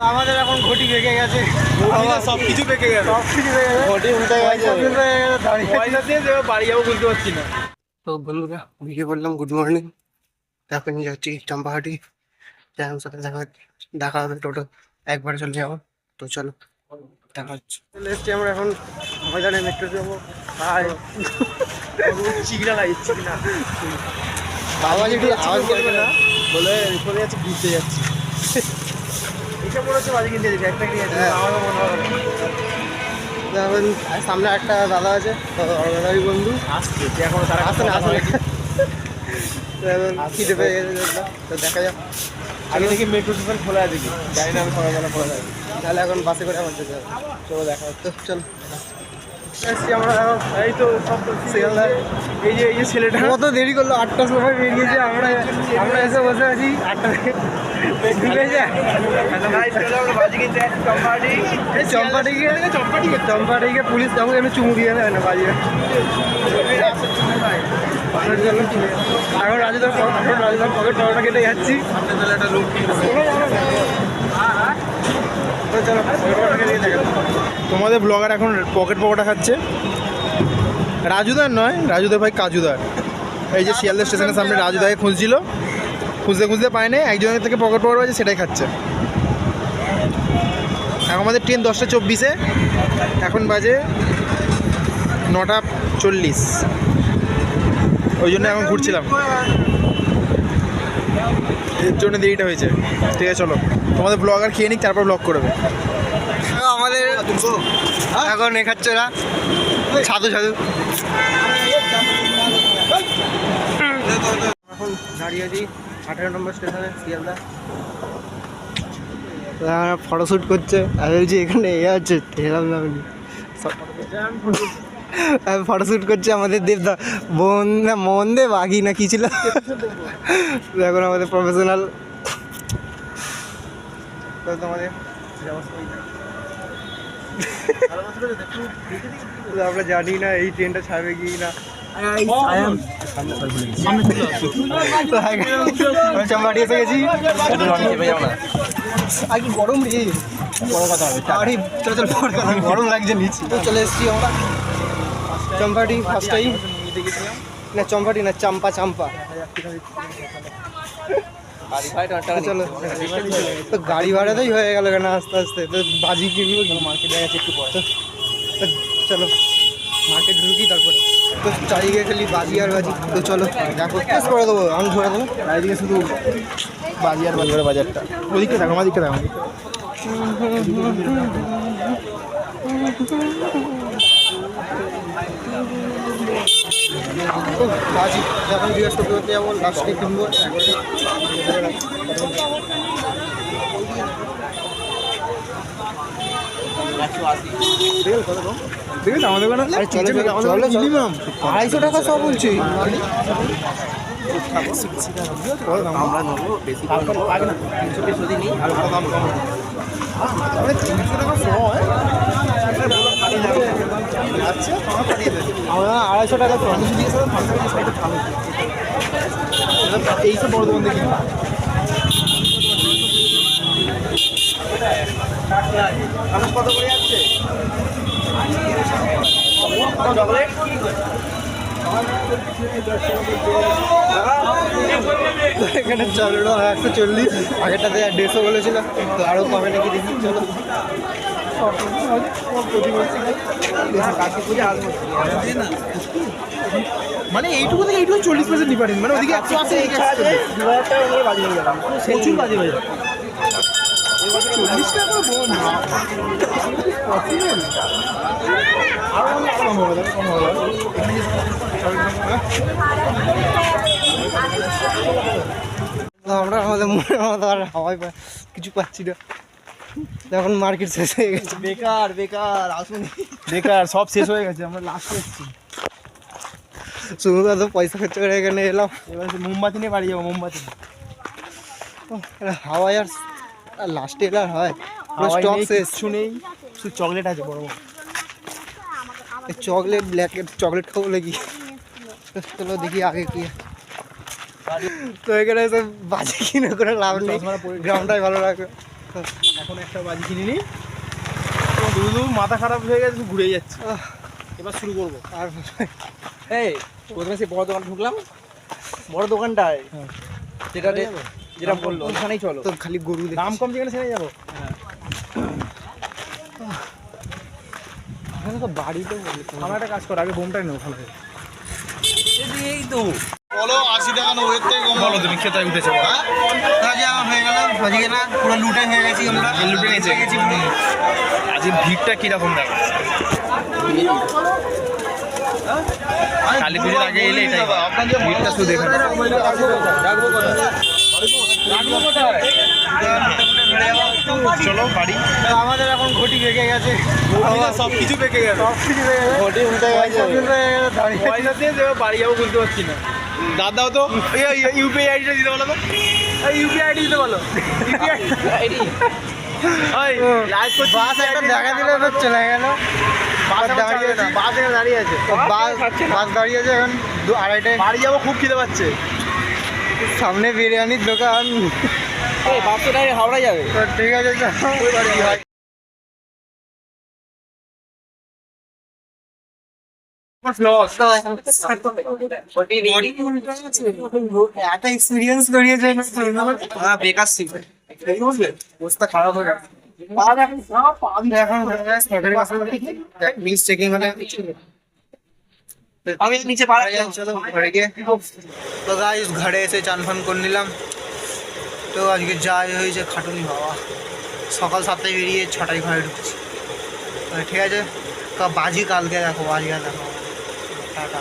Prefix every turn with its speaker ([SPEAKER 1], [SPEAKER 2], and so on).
[SPEAKER 1] আমাদের এখন ঘটি বেঁকে গেছে।
[SPEAKER 2] সব কিছু
[SPEAKER 1] সব বেঁকে গেছে।
[SPEAKER 2] ঘটি উল্টে গেছে।
[SPEAKER 1] সব কিছু বেঁকে গেছে,
[SPEAKER 2] পয়সা দিয়ে বাড়ি যাব বুঝতে পারছি না।
[SPEAKER 1] তো বন্ধুরা ভিডিও করলাম গুড মর্নিং এখন যাচ্ছি চম্পাহাটি। জ্যামের সাথে দেখা দেখা হবে টোটো। একবারে চলে যাব। তো চলো দেখা হচ্ছে। চলে এসছি আমরা এখন ময়দানে মেট্রো যাব। হাই।
[SPEAKER 2] চিকনা লাগে চিকনা
[SPEAKER 1] বাবা যদি আওয়াজ করবে না।
[SPEAKER 2] বলে চলে যাচ্ছে ঘুরতে যাচ্ছি।
[SPEAKER 1] সামনে একটা দাদা আছে দাদারই বন্ধু।
[SPEAKER 2] আসছে এখন তারা
[SPEAKER 1] আসে না আসে না। তো খিদে পেয়ে গেছে তো দেখা যাক।
[SPEAKER 2] আগে দেখি মেট্রো স্টেশন খোলা আছে কি? জানি না আমি সকালবেলা খোলা থাকি
[SPEAKER 1] তাহলে এখন বাসে করে আমার যেতে হবে
[SPEAKER 2] চলো দেখা
[SPEAKER 1] তো চল। আমরা
[SPEAKER 2] এই তো সব এই যে এই যে ছেলেটা।
[SPEAKER 1] কত দেরি করল আটটার সময় বেরিয়েছে আমরা আমরা এসে বসে আছি আটটা থেকে। ঢুকে যায়
[SPEAKER 2] চলো বাজি
[SPEAKER 1] এই চম্পাটিকে চম্পাটিকে চম্পাটিকে পুলিশ তখন এমনি চুমু দিয়ে দেয় না বাজিয়ে। এখন রাজুদার রাজুদার পকেট পরোটা কেটে যাচ্ছি। তো চলো
[SPEAKER 2] তোমাদের ব্লগার এখন পকেট পকোটা খাচ্ছে। রাজুদার নয়, রাজুদার ভাই কাজুদার। এই যে শিয়ালদা স্টেশনের সামনে রাজুদাকে খুঁজছিল, খুঁজতে খুঁজতে পায় না একজনের থেকে পকেট পকোটা আছে সেটাই খাচ্ছে। এখন আমাদের ট্রেন দশটা চব্বিশে, এখন বাজে নটা চল্লিশ। ওই জন্য এখন ঘুরছিলাম। এর জন্য দেরিটা হয়েছে। ঠিক আছে, চলো। তোমাদের ব্লগার খেয়ে নিক, তারপর ব্লগ করবে
[SPEAKER 1] আমাদের এখন এ খাচ্ছে ওরা। সাধু সাধু। এখন দাঁড়িয়ে আছি আঠেরো নম্বর স্টেশনে শিয়ালদা। ফটোশ্যুট করছে। আমি বলছি এখানে এ আছে? এরকম না ফটোশ্যুট করছে আমাদের দেবদা। বোন না মন দে বাঘি না কি ছিল? এখন আমাদের প্রফেশনাল তোমাদের আমরা জানি না, এই ট্রেনটা ছাড়বে কি না। আর কি গরম রে আরে কথা গরম লাগছে চলে এসেছি আমরা চম্পাটি ফার্স্ট টাইম না, চম্পাটি না, চাম্পা চাম্পা। চলো। তো গাড়ি ভাড়াতেই হয়ে গেল কেন আস্তে আস্তে? তো বাজি কিনবো মার্কেটে গেছে একটু পরে। তো চলো মার্কেট ঢুকি তারপরে। তো চারিদিকে খালি বাজি আর বাজি। তো চলো দেখো কেস করে দেবো আমি ধরে দেবো।
[SPEAKER 2] চারিদিকে শুধু বাজি বাজার বাজারটা। ওদিকে দেখো আমাদিকে দেখো।
[SPEAKER 1] তো বাজি এখন করতে যাব লাস্টে কিনবো
[SPEAKER 2] আমাদের
[SPEAKER 1] আড়াইশো টাকা সব বলছি
[SPEAKER 2] আমরা নেব বেশি তিনশো টাকা
[SPEAKER 1] আমরা আড়াইশো টাকা
[SPEAKER 2] এইসব বড় দোকান দেখি কত করে যাচ্ছে
[SPEAKER 1] এখানে চলো একশো চল্লিশ। আগেরটাতে দেড়শো বলেছিল। তো আরও কমে নাকি দেখি। চলো।
[SPEAKER 2] মানে এইটুকু থেকে এইটুকু চল্লিশ পার্সেন্ট ডিফারেন্ট মানে ওদিকে একশো আছে প্রচুর বাজে বাজে চল্লিশ টাকা বোন আরও কম হবে কম হবে
[SPEAKER 1] আমরা আমাদের মনের মতো আর হাওয়াই কিছু পাচ্ছি না। এখন মার্কেট শেষ হয়ে গেছে।
[SPEAKER 2] বেকার বেকার আসুন। বেকার সব শেষ হয়ে গেছে আমরা লাস্টে এসেছি।
[SPEAKER 1] শুধু তো পয়সা খরচ করে এখানে এলাম।
[SPEAKER 2] এবার মোমবাতি নিয়ে বাড়ি যাব মোমবাতি
[SPEAKER 1] হাওয়াই আর লাস্টে এলে হয়।
[SPEAKER 2] হাওয়াই
[SPEAKER 1] স্টক শেষ।
[SPEAKER 2] কিচ্ছু নেই শুধু চকলেট আছে বড় বড়।
[SPEAKER 1] চকলেট ব্ল্যাক চকলেট খাব নাকি? চলো দেখি আগে কি তো এখানে এসে বাজে কিনে করে লাভ নেই। গ্রামটাই ভালো লাগে তো
[SPEAKER 2] এখন একটা বাজি কিনে নিই। দুধু মাথা খারাপ হয়ে গেছে ঘুরে যাচ্ছে। এবার শুরু করব।
[SPEAKER 1] আর
[SPEAKER 3] এই প্রথমে সেই বড় দোকান ঢুকলাম। বড় দোকানটায়
[SPEAKER 2] হ্যাঁ।
[SPEAKER 3] যেটা যেটা বলল। ওখানেই চলো।
[SPEAKER 1] তো খালি গরু।
[SPEAKER 2] দাম কম যেখানে সেখানে যাব।
[SPEAKER 1] এখানে তো বাড়িতে
[SPEAKER 2] আমার একটা কাজ করো আগে বোমটাই নেব ওখানে থেকে।
[SPEAKER 3] এই তো।
[SPEAKER 4] বলো আশি টাকা নব্বই থেকে কম
[SPEAKER 2] বলো তুমি খেতে উঠেছে
[SPEAKER 1] আমার হয়ে? গেল। আজকে না পুরো লুটে হয়ে গেছি আমরা।
[SPEAKER 2] লুটে নিয়েছে।
[SPEAKER 1] গেছি।
[SPEAKER 2] আজকে ভিড়টা কীরকম দেখো? কালী পুজোর আগে এলে এটাই ভিড়টা শুধু দেখে। চলো বাড়ি।
[SPEAKER 1] আমাদের এখন ঘটি বেঁকে গেছে।
[SPEAKER 2] সব কিছু পেকে গেল।
[SPEAKER 1] সব কিছু বেঁকে গেছে।
[SPEAKER 3] ঘটি উল্টে গেছে।
[SPEAKER 1] বেঁকে গেছে,
[SPEAKER 2] বাড়ি যাব বুঝতে পারছি না। দাদাও তো ইউপিআই আইডিটা দিতে বলো তো। ইউপিআই আইডি দিতে বলো। লাইভ করছি
[SPEAKER 1] বাস একটা দেখা দিলে চলে গেল।
[SPEAKER 2] বাস
[SPEAKER 1] দাঁড়িয়ে আছে।
[SPEAKER 2] বাস দাঁড়িয়ে আছে
[SPEAKER 1] তো বাস বাস দাঁড়িয়ে আছে এখন। আড়াইটায়।
[SPEAKER 2] বাড়ি যাব খুব খিদে পাচ্ছে।
[SPEAKER 1] সামনে বিরিয়ানির দোকান
[SPEAKER 3] হাওড়া যাবে
[SPEAKER 1] তো ঠিক আছে
[SPEAKER 3] বেকার ছিল
[SPEAKER 1] অবস্থা খারাপ হয়ে গেছে মিস চেকিং
[SPEAKER 3] আমি নিচে পাড়া
[SPEAKER 1] চলো ঘরে গিয়ে। তো গাইস ঘরে এসে চান ফান করে নিলাম। তো আজকে যাই হয়েছে খাটুনি বাবা। সকাল সাতটায় বেরিয়ে ছটায় ঘরে ঢুকছি। ঠিক আছে বাজি কালকে দেখো আজকে দেখো। টাটা।